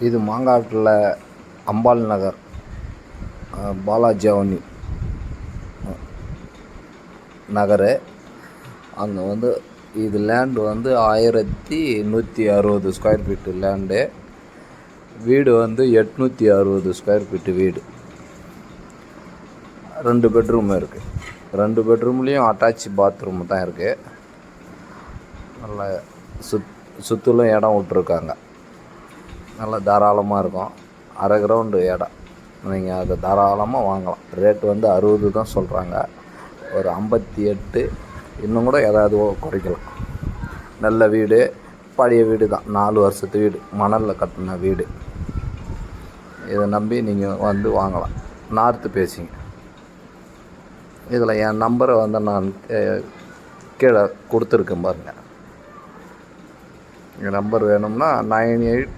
இது மாங்காட்டில் அம்பாள் நகர் அஹ், பாலாஜி அவனி நகர். அங்கே வந்து இது லேண்டு வந்து ஆயிரத்தி நூற்றி அறுபது ஸ்கொயர் ஃபீட்டு லேண்டு வீடு வந்து எட்நூற்றி அறுபது ஸ்கொயர் ஃபீட்டு வீடு. ரெண்டு பெட்ரூம் இருக்குது ரெண்டு பெட்ரூம்லேயும் அட்டாச் பாத்ரூம் தான் இருக்குது நல்ல சுத் சுற்றிலும் இடம் விட்ருக்காங்க நல்லா தாராளமாக இருக்கும். அரை கிரவுண்டு இடம் நீங்கள் அதை தாராளமாக வாங்கலாம். ரேட் வந்து அறுபது தான் சொல்கிறாங்க ஒரு ஐம்பத்தி எட்டு இன்னும் கூட ஏதாவது குறைக்கலாம். நல்ல வீடு பழைய வீடு தான். நாலு வருஷத்து வீடு. மணலில் கட்டின வீடு. இதை நம்பி நீங்கள் வந்து வாங்கலாம். நார்த்து பேசிங்க. இதில் என் நம்பரை வந்து நான் கீழே கொடுத்துருக்கேன் பாருங்கள் என் நம்பர் வேணும்னா நைன் எயிட்